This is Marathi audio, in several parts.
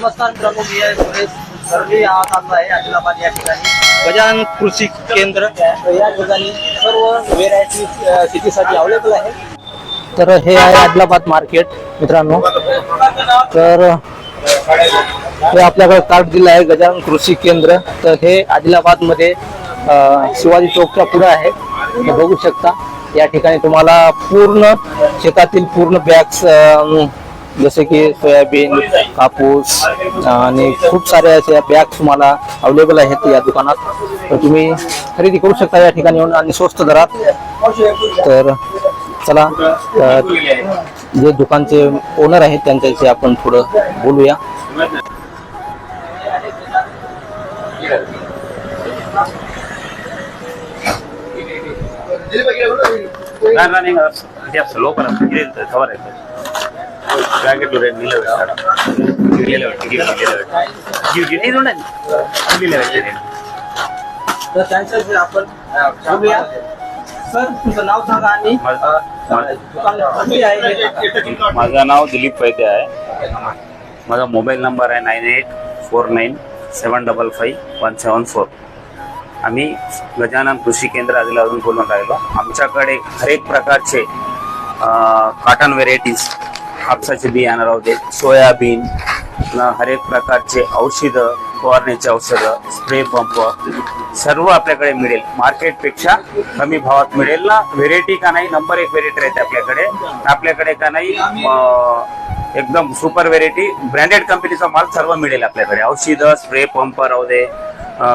नमस्कार मित्रांनो मी आहे सुरेश सर्वे आज आलो आहे आदिलाबाद या ठिकाणी. गजानन कृषी केंद्र. तर या ठिकाणी सर्व व्हेरायटी शेतीसाठी अवेलेबल आहे. तर हे आहे आदिलाबाद मार्केट मित्रांनो. तर हे आपल्याकडे कार्ड दिलं आहे गजानन कृषी केंद्र. तर हे आदिलाबादमध्ये शिवाजी चौकच्या पुढे आहे. हे बघू शकता. या ठिकाणी तुम्हाला पूर्ण शेतातील पूर्ण बॅग्स जसे की सोयाबीन कापूस आणि खूप सारे असे बॅग तुम्हाला अवेलेबल आहेत या दुकानात तर तुम्ही खरेदी करू शकता या ठिकाणी येऊन आणि स्वस्त दरात तर चला जे दुकानचे ओनर आहेत त्यांच्याशी आपण थोडं बोलूया नाही नाही माझं नाव दिलीप पैते आहे. माझा मोबाईल नंबर आहे nine eight four nine seven double five one seven four. आम्ही गजानन कृषी केंद्र आदिलावरून बोलून राहिलो. आमच्याकडे हरेक प्रकारचे काटन व्हेरायटीज कापसाचे बियाणं राहू दे सोयाबीन हरेक प्रकारचे औषधं फवारण्याचे औषधं स्प्रे पंप सर्व आपल्याकडे मिळेल. मार्केटपेक्षा कमी भावात मिळेल ना? व्हेरायटी का नाही? नंबर एक व्हेरायटी राहते आपल्याकडे. आपल्याकडे का नाही? एकदम सुपर व्हेरायटी ब्रँडेड कंपनीचा माल सर्व मिळेल आपल्याकडे. औषधं स्प्रे पंप राहू दे.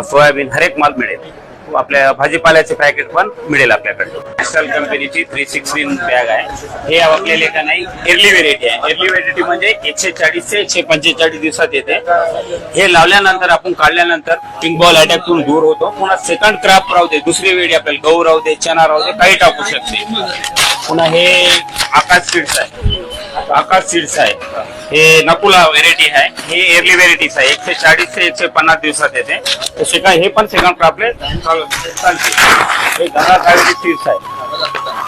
सोयाबीन हरेक माल मिळेल. आपल्या भाजीपाल्याचे पॅकेट पण मिळेल आपल्याकडे. नॅशनल कंपनीची थ्री सिक्स्टीन बॅग आहे. हे आपल्याला का नाही. एर्ली व्हेरायटी आहे. एर्ली व्हेरायटी म्हणजे एकशे चाळीस ते एकशे पंचेचाळीस दिवसात येते. हे लावल्यानंतर आपण काढल्यानंतर पिंक बॉल अटॅकून दूर होतो. पुन्हा सेकंड क्रॉप राहू दे. दुसरी वेळी आपल्याला गहू राहू दे चना राहू दे काही टाकू शकते. पुन्हा हे आकाश सीड्स आहे. आकाश सीड्स आहे. हे नकुला व्हेरायटी आहे. हे एअरली व्हेरायटीज आहे. एकशे चाळीस ते एकशे पन्नास दिवसात येते. तसे काय हे पण सेकंड क्रॉपले चालते. हे गंगा सीड्स आहे.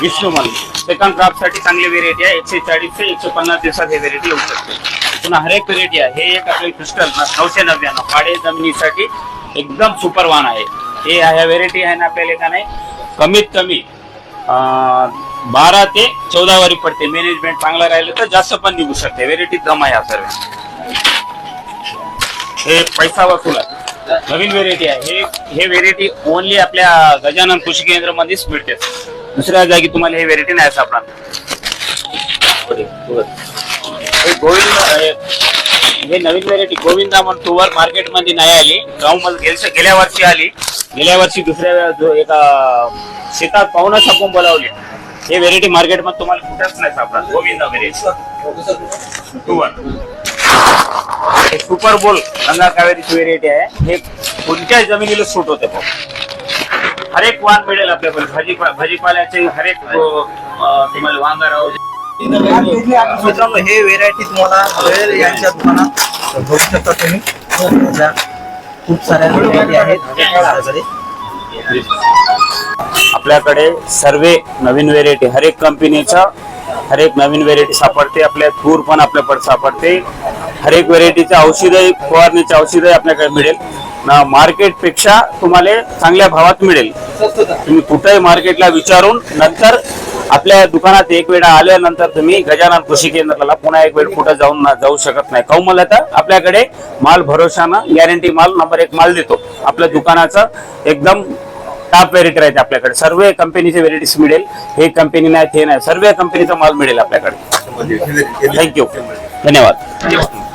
विष्णू म्हणून. सेकंड क्रॉपसाठी चांगली व्हेरायटी आहे. एकशे चाळीस ते एकशे पन्नास दिवसात हे व्हेरायटी येऊ शकते. पुन्हा हरेक व्हेरायटी आहे. हे एक आपले क्रिस्टल नऊशे नव्याण्णव. पाडे जमिनीसाठी एकदम सुपरवान आहे. हे ह्या व्हेरायटी आहे ना आपल्याला का नाही कमीत कमी बारा ते चौदा वारी पडते. मॅनेजमेंट चांगला राहिलं तर जास्त पण निघू शकते. व्हेरायटी दम आहे सर्व. हे पैसा वसूल. आहे नवीन व्हेरायटी आहे. हे हे व्हेरायटी ओनली आपल्या गजानन कृषी केंद्र मध्येच मिळते. दुसऱ्या जागी तुम्हाला हे व्हेरायटी नाही सापडणार. हे गोविंद हे- हे नवीन व्हेरायटी गोविंदा म्हणून तुवर मार्केटमध्ये नाही आली. गावमध्ये गेल्या वर्षी आली. गेल्या वर्षी दुसऱ्या एका शेतात पाहुणा छापून बोलावली हे व्हेरायटी मार्केटमध्ये तुम्हाला कुठेच नाही सापडणार गोविंदा व्हेरायटी सुपर बोल गंगा कावेरीची व्हेरायटी आहे. हे कोणत्याही जमिनीला सूट होते पण हरेक वाण मिळेल आपल्याकडे. भाजीपा भाजीपाल्याचे हरेक अं, तुम्हाला वांगा राहू. मित्रांनो हे व्हेरायटी तुम्हाला मिळेल यांच्या दुकानात. बघू शकता तुम्ही. खूप साऱ्या व्हेरायटी आहेत. आपल्याकडे. सर्वे नवीन व्हेरायटी हरेक कंपनीचा हरेक नवीन व्हेरायटी सापडते आपल्या तूर पण आपल्याकडे सापडते. हरेक व्हेरायटीचे औषधही फवारणीचे औषधही आपल्याकडे मिळेल. ना मार्केटपेक्षा तुम्हाला चांगल्या भावात मिळेल. तुम्ही कुठेही मार्केटला विचारून नंतर आपल्या दुकानात एक वेळा आल्यानंतर तुम्ही गजानन कृषी केंद्राला पुन्हा एक वेळ कुठं जाऊन जाऊ शकत नाही. काऊ मला तर आपल्याकडे माल भरोशानं गॅरंटी माल नंबर एक माल देतो. आपल्या दुकानाचं एकदम टॉप व्हेरायटी राहते आपल्याकडे. सर्व कंपनीचे व्हेरायटीज मिळेल. हे कंपनी नाही ते नाही. सर्व कंपनीचा माल मिळेल आपल्याकडे. थँक्यू धन्यवाद.